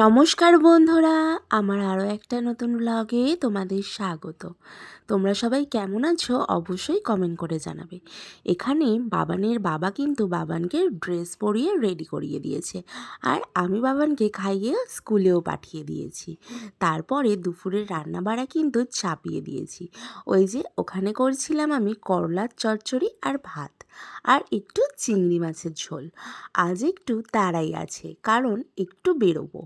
নমস্কার বন্ধুরা, আমার আরও একটা নতুন ব্লগে তোমাদের স্বাগত। তোমরা সবাই কেমন আছো? অবশ্যই কমেন্ট করে জানাবে। এখানে বাবানের বাবা কিন্তু বাবানকে ড্রেস পরিয়ে রেডি করিয়ে দিয়েছে। আর আমি বাবানকে খাইয়ে স্কুলেও পাঠিয়ে দিয়েছি। তারপরে দুপুরের রান্না বাড়া কিন্তু চাপিয়ে দিয়েছি। ওই যে ওখানে করছিলাম আমি করলার চচ্চড়ি আর ভাত। আর একটু চিংড়ি মাছের ঝোল। আজ একটু তাড়াই আছে, কারণ একটু বেরোবো।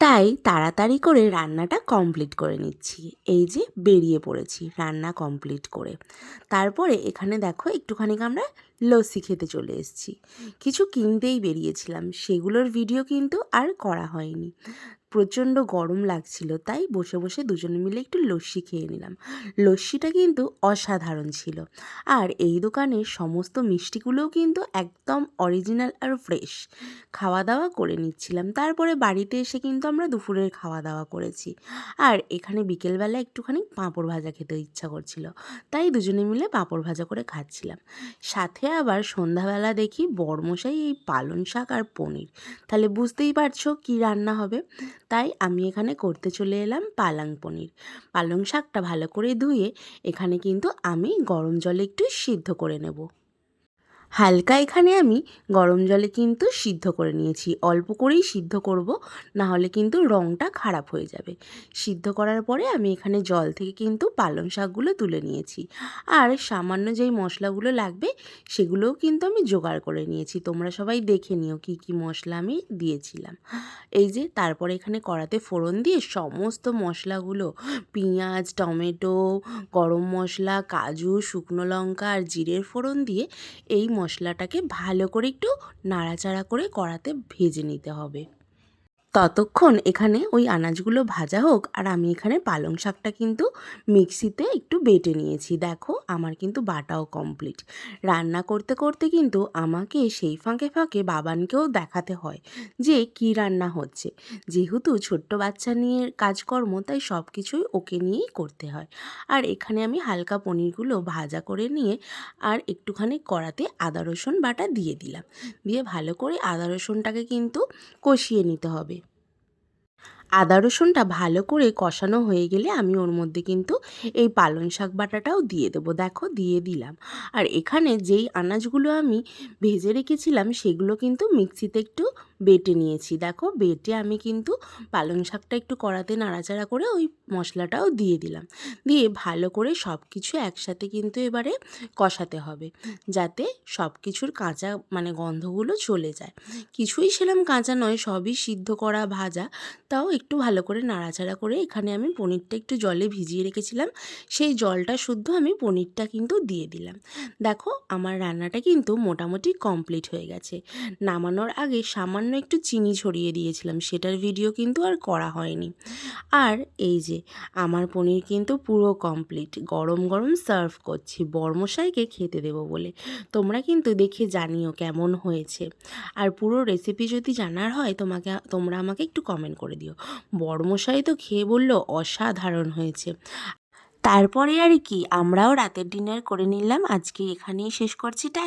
তাই তাড়াতাড়ি করে রান্নাটা কমপ্লিট করে নিচ্ছি। এই যে বেরিয়ে পড়েছি রান্না কমপ্লিট করে। তারপরে এখানে দেখো একটুখানি আমরা লস্যি খেতে চলে এসেছি। কিছু কিনতেই বেরিয়েছিলাম। সেগুলোর ভিডিও কিন্তু আর করা হয়নি। প্রচণ্ড গরম লাগছিল, তাই বসে বসে দুজনে মিলে একটু লস্যি খেয়ে নিলাম। লস্যিটা কিন্তু অসাধারণ ছিল। আর এই দোকানের সমস্ত মিষ্টিগুলোও কিন্তু একদম অরিজিনাল আর ফ্রেশ খাওয়া দাওয়া করে নিচ্ছিলাম। তারপরে বাড়িতে এসে কিন্তু আমরা দুপুরের খাওয়া দাওয়া করেছি। আর এখানে বিকেলবেলা একটুখানি পাঁপড় ভাজা খেতে ইচ্ছা করছিল। তাই দুজনে মিলে পাঁপড় ভাজা করে খাচ্ছিলাম। সাথে আবার সন্ধ্যাবেলা দেখি বরমশাই এই পালং শাক আর পনির। তাহলে বুঝতেই পারছ কি রান্না হবে। তাই আমি এখানে করতে চলে এলাম পালং পনির। পালং শাকটা ভালো করে ধুয়ে এখানে কিন্তু আমি গরম জলে একটু সিদ্ধ করে নেব। হালকা এখানে আমি গরম জলে কিন্তু সিদ্ধ করে নিয়েছি। অল্প করেই সিদ্ধ করব না হলে কিন্তু রঙটা খারাপ হয়ে যাবে। সিদ্ধ করার পরে আমি এখানে জল থেকে কিন্তু পালং শাকগুলো তুলে নিয়েছি। আর সামান্য যেই মশলাগুলো লাগবে, সেগুলোও কিন্তু আমি জোগাড় করে নিয়েছি। তোমরা সবাই দেখে নিও কি কি মশলা আমি দিয়েছিলাম। এই যে, তারপরে এখানে কড়াতে ফোড়ন দিয়ে সমস্ত মশলাগুলো, পেঁয়াজ, টমেটো, গরম মশলা, কাজু, শুকনো লঙ্কা আর জিরের ফোড়ন দিয়ে এই মশলাটাকে ভালো করে একটু নাড়াচাড়া করে কড়াতে ভেজে নিতে হবে। ততক্ষণ এখানে ওই আনাজগুলো ভাজা হোক, আর আমি এখানে পালং শাকটা কিন্তু মিক্সিতে একটু বেটে নিয়েছি। দেখো, আমার কিন্তু বাটাও কমপ্লিট। রান্না করতে করতে কিন্তু আমাকে সেই ফাঁকে ফাঁকে বাবানকেও দেখাতে হয় যে কি রান্না হচ্ছে। যেহেতু ছোট্ট বাচ্চা নিয়ে কাজকর্ম, তাই সব কিছুই ওকে নিয়েই করতে হয়। আর এখানে আমি হালকা পনিরগুলো ভাজা করে নিয়ে আর একটুখানি কড়াতে আদা রসুন বাটা দিয়ে দিলাম। দিয়ে ভালো করে আদা রসুনটাকে কিন্তু কষিয়ে নিতে হবে। আদা রসুনটা ভালো করে কষানো হয়ে গেলে আমি ওর মধ্যে কিন্তু এই পালং শাক বাটাটাও দিয়ে দেবো। দেখো, দিয়ে দিলাম। আর এখানে যেই আনাজগুলো আমি ভেজে রেখেছিলাম সেগুলো কিন্তু মিক্সিতে একটু বেটে নিয়েছি। দেখো, বেটে আমি কিন্তু পালং শাকটা একটু কড়াতে নাড়াচাড়া করে ওই মশলাটাও দিয়ে দিলাম। দিয়ে ভালো করে সব কিছু একসাথে কিন্তু এবারে কষাতে হবে, যাতে সব কিছুর কাঁচা মানে গন্ধগুলো চলে যায়। কিছুই সেরকম কাঁচা নয়, সবই সিদ্ধ করা ভাজা, তাও একটু ভালো করে নাড়াচাড়া করে এখানে আমি পনিরটা একটু জলে ভিজিয়ে রেখেছিলাম। সেই জলটা শুদ্ধ আমি পনিরটা কিন্তু দিয়ে দিলাম। দেখো আমার রান্নাটা কিন্তু মোটামুটি কমপ্লিট হয়ে গেছে। নামানোর আগে সামান্য একটু চিনি ছড়িয়ে দিয়েছিলাম, সেটার ভিডিও কিন্তু আর করা হয়নি। আর এই যে, আমার পনির কিন্তু পুরো কমপ্লিট। গরম গরম সার্ভ করছি, বর্মশাইকে খেতে দেবো বলে। তোমরা কিন্তু দেখে জানিও কেমন হয়েছে। আর পুরো রেসিপি যদি জানার হয়, তোমাকে, তোমরা আমাকে একটু কমেন্ট করে দিও। বড়মশাই তো খেয়ে বলল অসাধারণ হয়েছে। তারপরে আর কি, আমরাও রাতের ডিনার করে নিলাম। আজকে এখানেই শেষ করছি টা